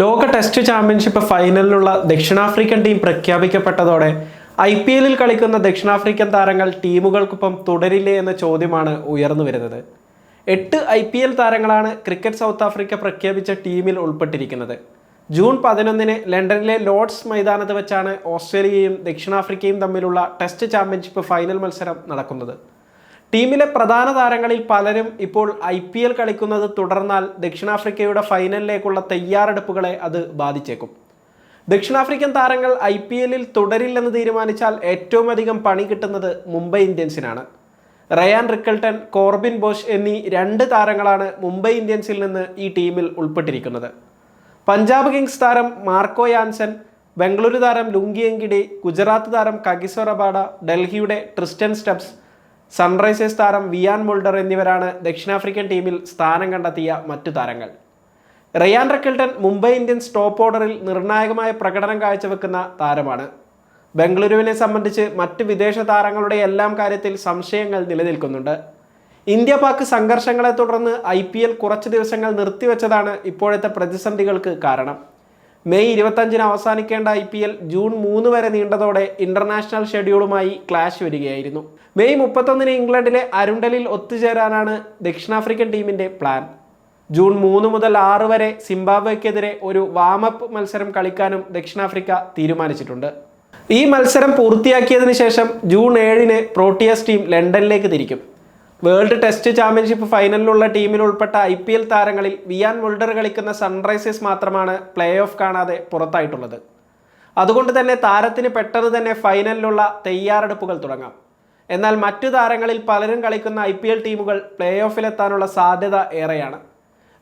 ലോക test championship ഫൈനലിലുള്ള ദക്ഷിണാഫ്രിക്കൻ team പ്രഖ്യാപിക്കപ്പെട്ടതോടെ I P എല്ലിൽ കളിക്കുന്ന ദക്ഷിണാഫ്രിക്കൻ താരങ്ങൾ ടീമുകൾക്കൊപ്പം തുടരില്ലേ എന്ന ചോദ്യമാണ് ഉയർന്നു വരുന്നത്. എട്ട് ഐ പി എൽ താരങ്ങളാണ് ക്രിക്കറ്റ് സൗത്ത് ആഫ്രിക്ക പ്രഖ്യാപിച്ച ടീമിൽ ഉൾപ്പെട്ടിരിക്കുന്നത്. ജൂൺ പതിനൊന്നിന് ലണ്ടനിലെ ലോർഡ്സ് മൈതാനത്ത് വെച്ചാണ് ഓസ്ട്രേലിയയും ദക്ഷിണാഫ്രിക്കയും തമ്മിലുള്ള ടെസ്റ്റ് ചാമ്പ്യൻഷിപ്പ് ഫൈനൽ മത്സരം നടക്കുന്നത്. ടീമിലെ പ്രധാന താരങ്ങളിൽ പലരും ഇപ്പോൾ ഐ പി എൽ കളിക്കുന്നത് തുടർന്നാൽ ദക്ഷിണാഫ്രിക്കയുടെ ഫൈനലിലേക്കുള്ള തയ്യാറെടുപ്പുകളെ അത് ബാധിച്ചേക്കും. ദക്ഷിണാഫ്രിക്കൻ താരങ്ങൾ ഐ പി എല്ലിൽ തുടരില്ലെന്ന് തീരുമാനിച്ചാൽ ഏറ്റവും അധികം പണി കിട്ടുന്നത് മുംബൈ ഇന്ത്യൻസിനാണ്. റയാൻ റിക്കൽട്ടൺ കോർബിൻ ബോഷ് എന്നീ രണ്ട് താരങ്ങളാണ് മുംബൈ ഇന്ത്യൻസിൽ നിന്ന് ഈ ടീമിൽ ഉൾപ്പെട്ടിരിക്കുന്നത്. പഞ്ചാബ് കിങ്സ് താരം മാർക്കോ യാൻസൻ ബംഗളൂരു താരം ലുങ്കി എങ്കിഡി ഗുജറാത്ത് താരം കഗിസോ റബാഡ ഡൽഹിയുടെ ട്രിസ്റ്റൻ സ്റ്റെപ്സ് സൺറൈസേഴ്സ് താരം വിയാൻ മുൾഡർ എന്നിവരാണ് ദക്ഷിണാഫ്രിക്കൻ ടീമിൽ സ്ഥാനം കണ്ടെത്തിയ മറ്റു താരങ്ങൾ. Ryan Rickelton Mumbai Indians top ഓർഡറിൽ നിർണായകമായ പ്രകടനം കാഴ്ചവെക്കുന്ന താരമാണ്. ബംഗളൂരുവിനെ സംബന്ധിച്ച് മറ്റ് വിദേശ താരങ്ങളുടെ എല്ലാം കാര്യത്തിൽ സംശയങ്ങൾ നിലനിൽക്കുന്നുണ്ട്. ഇന്ത്യ പാക് സംഘർഷങ്ങളെ തുടർന്ന് ഐ കുറച്ച് ദിവസങ്ങൾ നിർത്തിവെച്ചതാണ് ഇപ്പോഴത്തെ പ്രതിസന്ധികൾക്ക് കാരണം. മെയ് ഇരുപത്തഞ്ചിന് അവസാനിക്കേണ്ട ഐ പി എൽ ജൂൺ മൂന്ന് വരെ നീണ്ടതോടെ ഇന്റർനാഷണൽ ഷെഡ്യൂളുമായി ക്ലാഷ് വരികയായിരുന്നു. മെയ് മുപ്പത്തൊന്നിന് ഇംഗ്ലണ്ടിലെ അരുണ്ടലിൽ ഒത്തുചേരാനാണ് ദക്ഷിണാഫ്രിക്കൻ ടീമിന്റെ പ്ലാൻ. ജൂൺ മൂന്ന് മുതൽ ആറ് വരെ സിംബാബ്വെക്കെതിരെ ഒരു വാമപ്പ് മത്സരം കളിക്കാനും ദക്ഷിണാഫ്രിക്ക തീരുമാനിച്ചിട്ടുണ്ട്. ഈ മത്സരം പൂർത്തിയാക്കിയതിനു ശേഷം ജൂൺ ഏഴിന് പ്രോട്ടിയസ് ടീം ലണ്ടനിലേക്ക് തിരിക്കും. വേൾഡ് ടെസ്റ്റ് ചാമ്പ്യൻഷിപ്പ് ഫൈനലിലുള്ള ടീമിൽ ഉൾപ്പെട്ട ഐ പി എൽ താരങ്ങളിൽ വിയാൻ മുൾഡർ കളിക്കുന്ന സൺറൈസേഴ്സ് മാത്രമാണ് പ്ലേ ഓഫ് കാണാതെ പുറത്തായിട്ടുള്ളത്. അതുകൊണ്ട് തന്നെ താരത്തിന് പെട്ടെന്ന് തന്നെ ഫൈനലിലുള്ള തയ്യാറെടുപ്പുകൾ തുടങ്ങാം. എന്നാൽ മറ്റു താരങ്ങളിൽ പലരും കളിക്കുന്ന ഐ പി എൽ ടീമുകൾ പ്ലേ ഓഫിലെത്താനുള്ള സാധ്യത ഏറെയാണ്.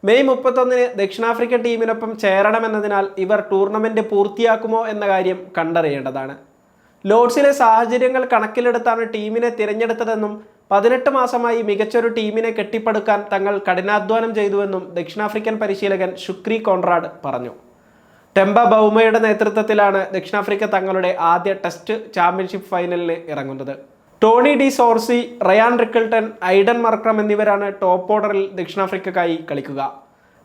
മെയ് മുപ്പത്തൊന്നിന് ദക്ഷിണാഫ്രിക്കൻ ടീമിനൊപ്പം ചേരണമെന്നതിനാൽ ഇവർ ടൂർണമെന്റ് പൂർത്തിയാക്കുമോ എന്ന കാര്യം കണ്ടറിയേണ്ടതാണ്. ലോഡ്സിലെ സാഹചര്യങ്ങൾ കണക്കിലെടുത്താണ് ടീമിനെ തിരഞ്ഞെടുത്തതെന്നും പതിനെട്ട് മാസമായി മികച്ചൊരു ടീമിനെ കെട്ടിപ്പടുക്കാൻ തങ്ങൾ കഠിനാധ്വാനം ചെയ്തുവെന്നും ദക്ഷിണാഫ്രിക്കൻ പരിശീലകൻ ഷുക്രി കോൺറാഡ് പറഞ്ഞു. ടെംബ ബൗമയുടെ നേതൃത്വത്തിലാണ് ദക്ഷിണാഫ്രിക്ക തങ്ങളുടെ ആദ്യ ടെസ്റ്റ് ചാമ്പ്യൻഷിപ്പ് ഫൈനലിൽ ഇറങ്ങുന്നത്. Tony de Zorzi Ryan Rickelton Aiden Markram എന്നിവരാണ് ടോപ്പ് ഓർഡറിൽ ദക്ഷിണാഫ്രിക്കക്കായി കളിക്കുക.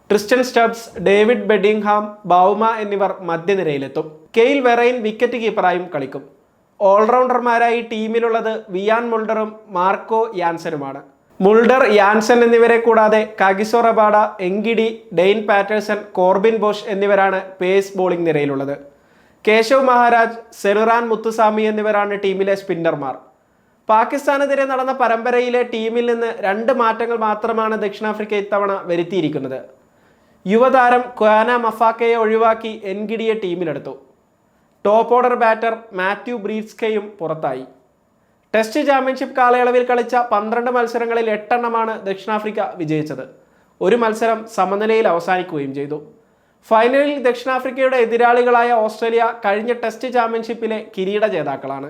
Tristan Stubbs David Bedingham Bavuma എന്നിവർ മധ്യനിരയിലെത്തും. കെയിൽ വെറൈൻ വിക്കറ്റ് കീപ്പറായും കളിക്കും. ഓൾറൗണ്ടർമാരായി ടീമിലുള്ളത് വിയാൻ മുൾഡറും മാർക്കോ യാൻസനുമാണ്. മുൾഡർ യാൻസൻ എന്നിവരെ കൂടാതെ Kagiso Rabada Ngidi Dane Paterson Corbin Bosch എന്നിവരാണ് പേസ് ബോളിംഗ് നിരയിലുള്ളത്. കേശവ് മഹാരാജ് സെറുറാൻ മുത്തുസ്വാമി എന്നിവരാണ് ടീമിലെ സ്പിന്നർമാർ. പാകിസ്ഥാനെതിരെ നടന്ന പരമ്പരയിലെ ടീമിൽ നിന്ന് രണ്ട് മാറ്റങ്ങൾ മാത്രമാണ് ദക്ഷിണാഫ്രിക്ക ഇത്തവണ വരുത്തിയിരിക്കുന്നത്. യുവതാരം ക്വാന മഫാക്കയെ ഒഴിവാക്കി എൻഗിഡിയെ ടീമിലെടുത്തു. ടോപ്പ് ഓർഡർ ബാറ്റർ മാത്യു ബ്രീസ്കയും പുറത്തായി. ടെസ്റ്റ് ചാമ്പ്യൻഷിപ്പ് കാലയളവിൽ കളിച്ച പന്ത്രണ്ട് മത്സരങ്ങളിൽ എട്ടെണ്ണമാണ് ദക്ഷിണാഫ്രിക്ക വിജയിച്ചത്. ഒരു മത്സരം സമനിലയിൽ അവസാനിക്കുകയും ചെയ്തു. ഫൈനലിൽ ദക്ഷിണാഫ്രിക്കയുടെ എതിരാളികളായ ഓസ്ട്രേലിയ കഴിഞ്ഞ ടെസ്റ്റ് ചാമ്പ്യൻഷിപ്പിലെ കിരീട ജേതാക്കളാണ്.